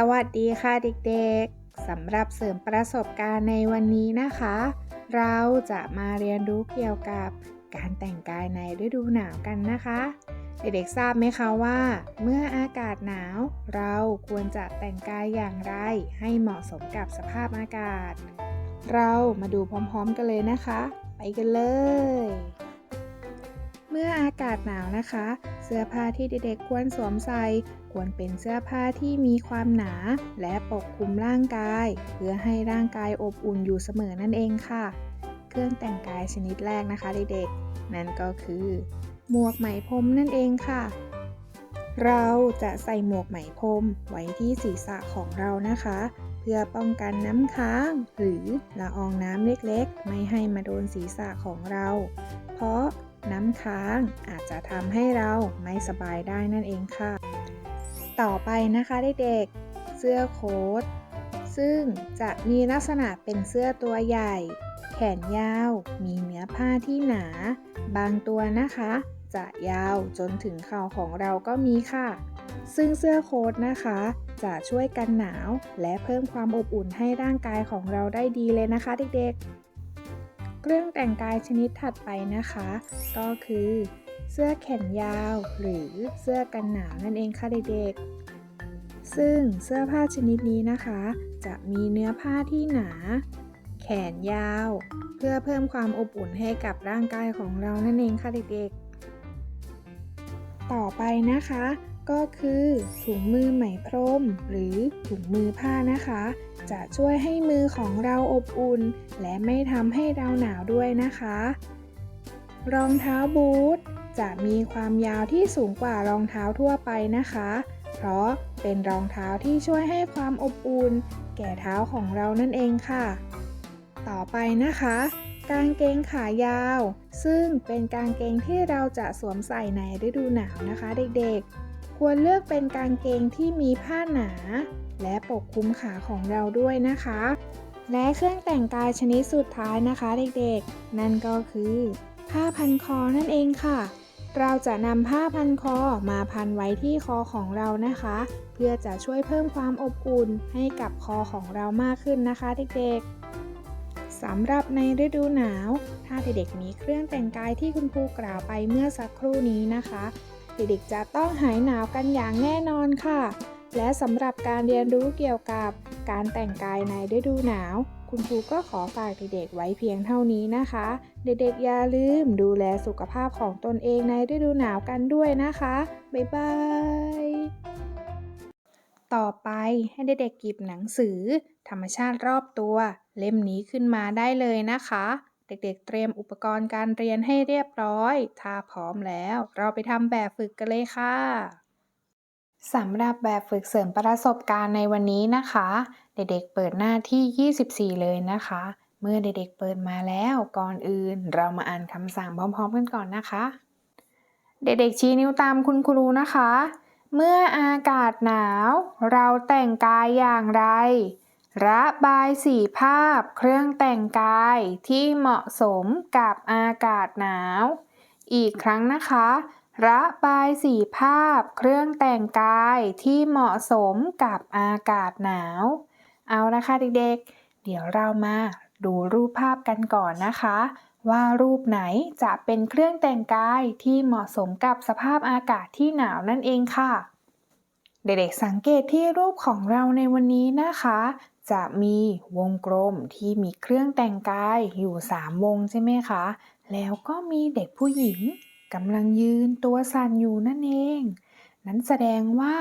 สวัสดีค่ะเด็กๆ สำหรับเสริมประสบการณ์ในวันนี้นะคะ เราจะมาเรียนรู้เกี่ยวกับการแต่งกายในฤดูหนาวกันนะคะ เด็กๆทราบไหมคะว่า เมื่ออากาศหนาว เราควรจะแต่งกายอย่างไร ให้เหมาะสมกับสภาพอากาศ เรามาดูพร้อมๆกันเลยนะคะ ไปกันเลย มื่ออากาศหนาวนะคะ เสื้อผ้าที่เด็กๆควรสวมใส่ควรเป็นเสื้อผ้าที่มีความหนา และปกคลุมร่างกาย เพื่อให้ร่างกายอบอุ่นอยู่เสมอนั่นเองค่ะ เครื่องแต่งกายชนิดแรกนะคะเด็กๆ นั่นก็คือ หมวกไหมพรมนั่นเองค่ะ เราจะใส่หมวกไหมพรมไว้ที่ศีรษะของเรานะคะ เพื่อป้องกันน้ำค้าง หรือละอองน้ำเล็กๆ ไม่ให้มาโดนศีรษะของเรา เพราะ น้ำค้างอาจจะทำให้เราไม่สบายได้นั่นเองค่ะ ต่อไปนะคะเด็กๆ เสื้อโค้ทซึ่งจะมีลักษณะเป็นเสื้อตัวใหญ่ แขนยาว มีเนื้อผ้าที่หนา บางตัวนะคะ จะยาวจนถึงเข่าของเราก็มีค่ะ ซึ่งเสื้อโค้ทนะคะ จะช่วยกันหนาว และเพิ่มความอบอุ่นให้ร่างกายของเราได้ดีเลยนะคะเด็กๆ เครื่องแต่งกายชนิดถัดไปนะคะ ก็คือ เสื้อแขนยาว หรือเสื้อกันหนาวนั่นเองค่ะเด็กๆ ซึ่งเสื้อผ้าชนิดนี้นะคะ จะมีเนื้อผ้าที่หนา แขนยาว เพื่อเพิ่มความอบอุ่นให้กับร่างกายของเรานั่นเองค่ะเด็กๆ ต่อไปนะคะก็คือถุงมือไหมพรม หรือถุงมือผ้านะคะ จะช่วยให้มือของเราอบอุ่น และไม่ทำให้เราหนาวด้วยนะคะ รองเท้าบูทจะมีความยาวที่สูงกว่ารองเท้าทั่วไปนะคะ เพราะเป็นรองเท้าที่ช่วยให้ความอบอุ่น แก่เท้าของเรานั่นเองค่ะ ต่อไปนะคะกางเกงขายาว ซึ่งเป็นกางเกงที่เราจะสวมใส่ในฤดูหนาวนะคะเด็กๆ ควรเลือกเป็นกางเกงที่มีผ้าหนา และปกคลุมขาของเราด้วยนะคะ และเครื่องแต่งกายชนิดสุดท้ายนะคะเด็กๆ นั่นก็คือ ผ้าพันคอนั่นเองค่ะ เราจะนำผ้าพันคอมาพันไว้ที่คอของเรานะคะ เพื่อจะช่วยเพิ่มความอบอุ่นให้กับคอของเรามากขึ้นนะคะเด็กๆสำหรับในฤดูหนาว ถ้าเด็กๆมีเครื่องแต่งกายที่คุณครูกล่าวไปเมื่อสักครู่นี้นะคะ เด็กๆจะต้องหายหนาวกันอย่างแน่นอนค่ะ และสำหรับการเรียนรู้เกี่ยวกับการแต่งกายในฤดูหนาว คุณครูก็ขอฝากเด็กๆไว้เพียงเท่านี้นะคะ เด็กๆอย่าลืมดูแลสุขภาพของตนเองในฤดูหนาวกันด้วยนะคะ บ๊ายบาย ต่อไปให้เด็กๆหยิบหนังสือ ธรรมชาติรอบตัว เล่มนี้ขึ้นมาได้เลยนะคะ เด็กๆ เตรียมอุปกรณ์การเรียนให้เรียบร้อย ถ้าพร้อมแล้ว เราไปทำแบบฝึกกันเลยค่ะ สำหรับแบบฝึกเสริมประสบการณ์ในวันนี้นะคะ เด็กๆ เปิดหน้าที่ 24 เลยนะคะ เมื่อเด็กๆ เปิดมาแล้ว ก่อนอื่น เรามาอ่านคำสั่งพร้อม ๆ กันก่อนนะคะ เด็กๆ ชี้นิ้วตามคุณครูนะคะ เมื่ออากาศหนาว เราแต่งกายอย่างไร ระบายสีภาพเครื่องแต่งกายที่เหมาะสมกับอากาศหนาว อีกครั้งนะคะ ระบายสีภาพเครื่องแต่งกายที่เหมาะสมกับอากาศหนาว เอาละค่ะเด็กๆ เดี๋ยวเรามาดูรูปภาพกันก่อนนะคะ ว่ารูปไหนจะเป็นเครื่องแต่งกายที่เหมาะสมกับสภาพอากาศที่หนาวนั่นเองค่ะเด็กๆสังเกตที่รูปของเราในวันนี้นะคะ จะมีวงกลมที่มีเครื่องแต่งกายอยู่ 3 วงใช่ไหมคะ แล้วก็มีเด็กผู้หญิงกำลังยืนตัวสั่นอยู่นั่นเอง นั้นแสดงว่า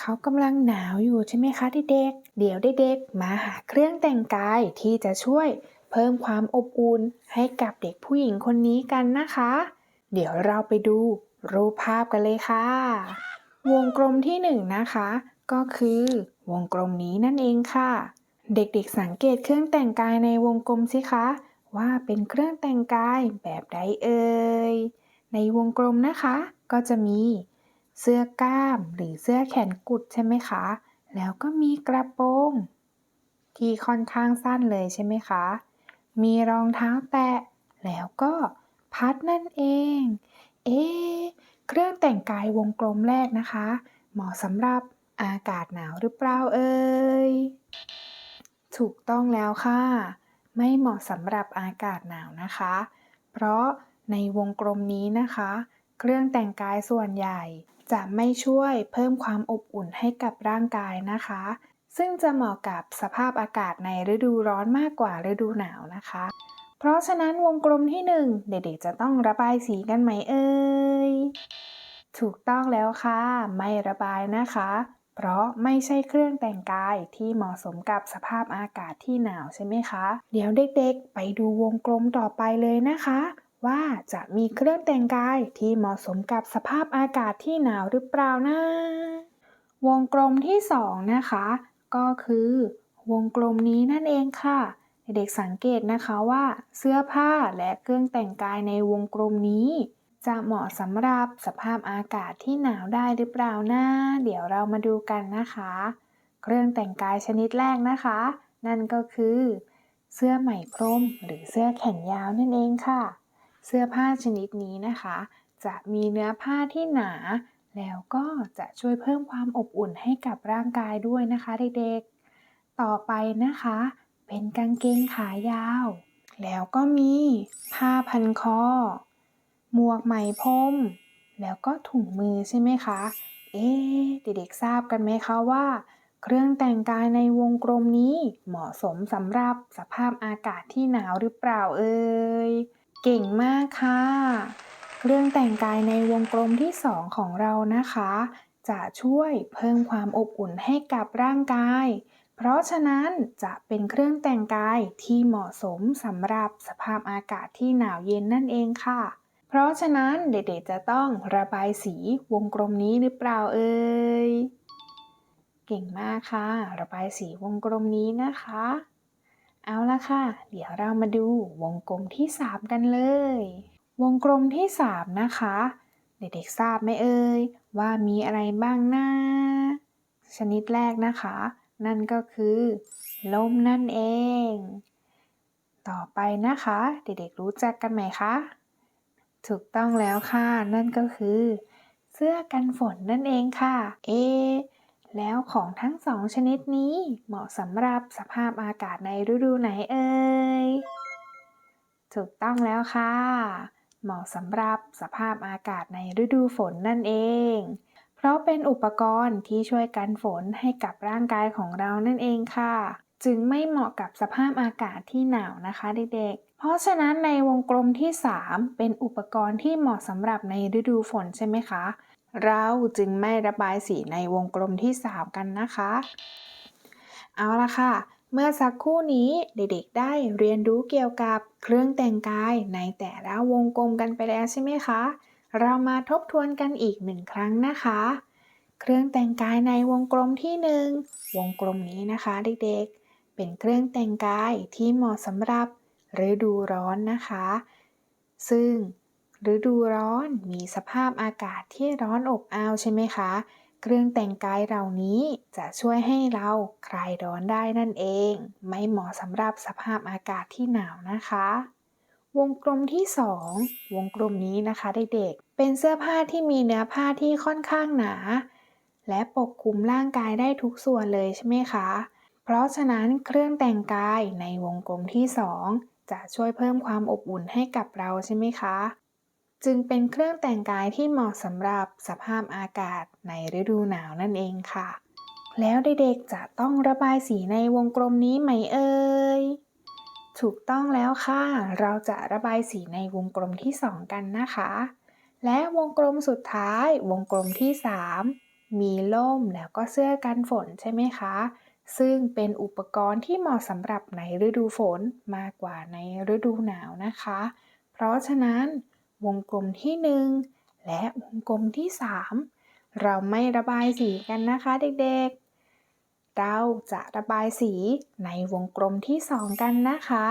เขากำลังหนาวอยู่ใช่ไหมคะเด็กๆเดี๋ยวเด็กๆมาหาเครื่องแต่งกายที่จะช่วยเพิ่มความอบอุ่นให้กับเด็กผู้หญิงคนนี้กันนะคะ เดี๋ยวเราไปดูรูปภาพกันเลยค่ะ วงกลมที่หนึ่งนะคะ ก็คือวงกลมนี้นั่นเองค่ะ เด็กๆสังเกตเครื่องแต่งกายในวงกลมสิคะ ว่าเป็นเครื่องแต่งกายแบบใดเอ่ยในวงกลมนะคะ ก็จะมีเสื้อกล้ามหรือเสื้อแขนกุดใช่ไหมคะ แล้วก็มีกระโปรงที่ค่อนข้างสั้นเลยใช่ไหมคะ มีรองเท้าแตะ แล้วก็พัดนั่นเอง เอ๊เครื่องแต่งกายวงกลมแรกนะคะ เหมาะสำหรับ อากาศหนาวหรือเปล่าเอ่ย ถูกต้องแล้วค่ะ ไม่เหมาะสำหรับอากาศหนาวนะคะ เพราะในวงกลมนี้นะคะ เครื่องแต่งกายส่วนใหญ่จะไม่ช่วยเพิ่มความอบอุ่นให้กับร่างกายนะคะ ซึ่งจะเหมาะกับสภาพอากาศในฤดูร้อนมากกว่าฤดูหนาวนะคะ เพราะฉะนั้นวงกลมที่หนึ่งเด็กๆจะต้องระบายสีกันไหมเอ่ย ถูกต้องแล้วค่ะ ไม่ระบายนะคะ เพราะไม่ใช่เครื่องแต่งกายที่เหมาะสมกับสภาพอากาศที่หนาวใช่ไหมคะ เดี๋ยวเด็กๆ ไปดูวงกลมต่อไปเลยนะคะ ว่าจะมีเครื่องแต่งกายที่เหมาะสมกับสภาพอากาศที่หนาวหรือเปล่านะ วงกลมที่สองนะคะ ก็คือ วงกลมนี้นั่นเองค่ะ เด็กๆสังเกตนะคะว่า เสื้อผ้าและเครื่องแต่งกายในวงกลมนี้ จะเหมาะสำหรับสภาพอากาศที่หนาวได้หรือเปล่านะเดี๋ยวเรามาดูกันนะคะ เครื่องแต่งกายชนิดแรกนะคะ นั่นก็คือ เสื้อไหมพรมหรือเสื้อแขนยาวนั่นเองค่ะ เสื้อผ้าชนิดนี้นะคะ จะมีเนื้อผ้าที่หนา แล้วก็จะช่วยเพิ่มความอบอุ่นให้กับร่างกายด้วยนะคะเด็กๆ ต่อไปนะคะ เป็นกางเกงขายาว แล้วก็มีผ้าพันคอ หมวกไหมพรม แล้วก็ถุงมือใช่ไหมคะ เอ๊เด็กๆทราบกันไหมคะว่า เครื่องแต่งกายในวงกลมนี้เหมาะสมสำหรับสภาพอากาศที่หนาวหรือเปล่าเอ่ย เก่งมากค่ะ เครื่องแต่งกายในวงกลมที่สองของเรานะคะ จะช่วยเพิ่มความอบอุ่นให้กับร่างกายเพราะฉะนั้นจะเป็นเครื่องแต่งกายที่เหมาะสมสำหรับสภาพอากาศที่หนาวเย็นนั่นเองค่ะ ราะฉะนั้นเด็กๆจะต้องระบายสีวงกลมนี้หรือเปล่าเอ่ย เก่งมากค่ะ ระบายสีวงกลมนี้นะคะ เอาละค่ะ เดี๋ยวเรามาดูวงกลมที่3กันเลย วงกลมที่3นะคะ เด็กๆทราบไหมเอ่ยว่ามีอะไรบ้างนะชนิดแรกนะคะ นั่นก็คือลมนั่นเอง ต่อไปนะคะ เด็กๆรู้จักกันไหมคะ ถูกต้องแล้วค่ะ นั่นก็คือ เสื้อกันฝนนั่นเองค่ะ เอ แล้วของทั้งสองชนิดนี้เหมาะสำหรับสภาพอากาศในฤดูไหนเอ่ย ถูกต้องแล้วค่ะ เหมาะสำหรับสภาพอากาศในฤดูฝนนั่นเอง เพราะเป็นอุปกรณ์ที่ช่วยกันฝนให้กับร่างกายของเรานั่นเองค่ะ จึงไม่เหมาะกับสภาพอากาศที่หนาวนะคะเด็กๆ เพราะฉะนั้นในวงกลมที่ 3 เป็นอุปกรณ์ที่เหมาะสำหรับในฤดูฝนใช่ไหมคะ เราจึงไม่ระบายสีในวงกลมที่ 3 กันนะคะ เอาละค่ะ เมื่อสักครู่นี้เด็กๆ ได้เรียนรู้เกี่ยวกับเครื่องแต่งกายในแต่ละวงกลมกันไปแล้วใช่ไหมคะ เรามาทบทวนกันอีกหนึ่งครั้งนะคะ เครื่องแต่งกายในวงกลมที่หนึ่งวงกลมนี้นะคะเด็กๆ เป็นเครื่องแต่งกายที่เหมาะสำหรับฤดูร้อนนะคะ ซึ่งฤดูร้อนมีสภาพอากาศที่ร้อนอบอ้าวใช่ไหมคะ เครื่องแต่งกายเหล่านี้จะช่วยให้เราคลายร้อนได้นั่นเอง ไม่เหมาะสำหรับสภาพอากาศที่หนาวนะคะ วงกลมที่ 2 วงกลมนี้นะคะเด็กๆ เป็นเสื้อผ้าที่มีเนื้อผ้าที่ค่อนข้างหนา และปกคลุมร่างกายได้ทุกส่วนเลยใช่ไหมคะ เพราะฉะนั้นเครื่องแต่งกายในวงกลมที่ 2 จะช่วยเพิ่มความอบอุ่นให้กับเราใช่ไหมคะ จึงเป็นเครื่องแต่งกายที่เหมาะสำหรับสภาพอากาศในฤดูหนาวนั่นเองค่ะ แล้วเด็กๆจะต้องระบายสีในวงกลมนี้ไหมเอ่ยถูกต้องแล้วค่ะ เราจะระบายสีในวงกลมที่ 2 กันนะคะ และวงกลมสุดท้ายวงกลมที่ 3 มีล่มแล้วก็เสื้อกันฝนใช่ไหมคะ ซึ่งเป็นอุปกรณ์ที่เหมาะสำหรับในฤดูฝนมากกว่าในฤดูหนาวนะคะ เพราะฉะนั้นวงกลมที่ 1 และวงกลมที่ 3 เราไม่ระบายสีกันนะคะเด็กๆ เราจะระบายสีในวงกลมที่ 2 กันนะคะ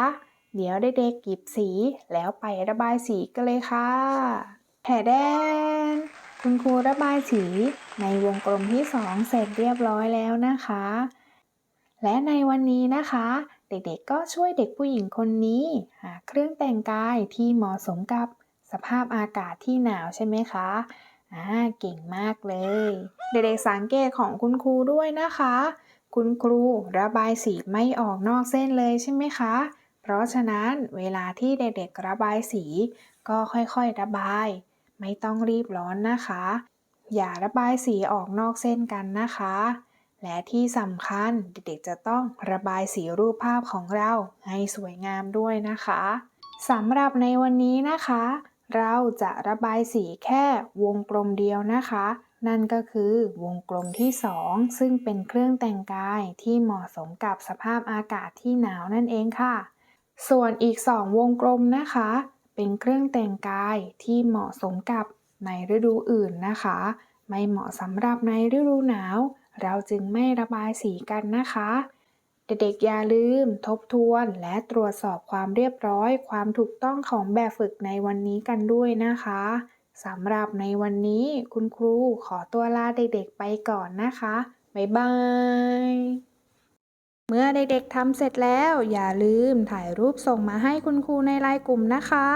เดี๋ยวเด็กๆหยิบสีแล้วไประบายสีกันเลยค่ะแถแดนคุณครูระบายสีในวงกลมที่ 2 เสร็จเรียบร้อยแล้วนะคะ และในวันนี้นะคะ เด็กๆก็ช่วยเด็กผู้หญิงคนนี้หาเครื่องแต่งกายที่เหมาะสมกับสภาพอากาศที่หนาวใช่ไหมคะอ่าเก่งมากเลย เด็กๆสังเกตของคุณครูด้วยนะคะ คุณครูระบายสีไม่ออกนอกเส้นเลยใช่ไหมคะ เพราะฉะนั้นเวลาที่เด็กๆระบายสี ก็ค่อยๆระบาย ไม่ต้องรีบร้อนนะคะ อย่าระบายสีออกนอกเส้นกันนะคะ และที่สำคัญเด็กๆจะต้องระบายสีรูปภาพของเราให้สวยงามด้วยนะคะสำหรับในวันนี้นะคะ เราจะระบายสีแค่วงกลมเดียวนะคะ นั่นก็คือวงกลมที่ 2 ซึ่งเป็นเครื่องแต่งกายที่เหมาะสมกับสภาพอากาศที่หนาวนั่นเองค่ะ ส่วนอีก 2 วงกลมนะคะ เป็นเครื่องแต่งกายที่เหมาะสมกับในฤดูอื่นนะคะ ไม่เหมาะสำหรับในฤดูหนาว เราจึงไม่ระบายสีกันนะคะ เด็กๆอย่าลืมทบทวนและตรวจสอบความเรียบร้อย ความถูกต้องของแบบฝึกในวันนี้กันด้วยนะคะสำหรับในวันนี้คุณครูขอตัวลาเด็กๆไปก่อนนะคะ บ๊ายบาย เมื่อเด็กๆทำเสร็จแล้ว อย่าลืมถ่ายรูปส่งมาให้คุณครูในไลน์กลุ่มนะคะ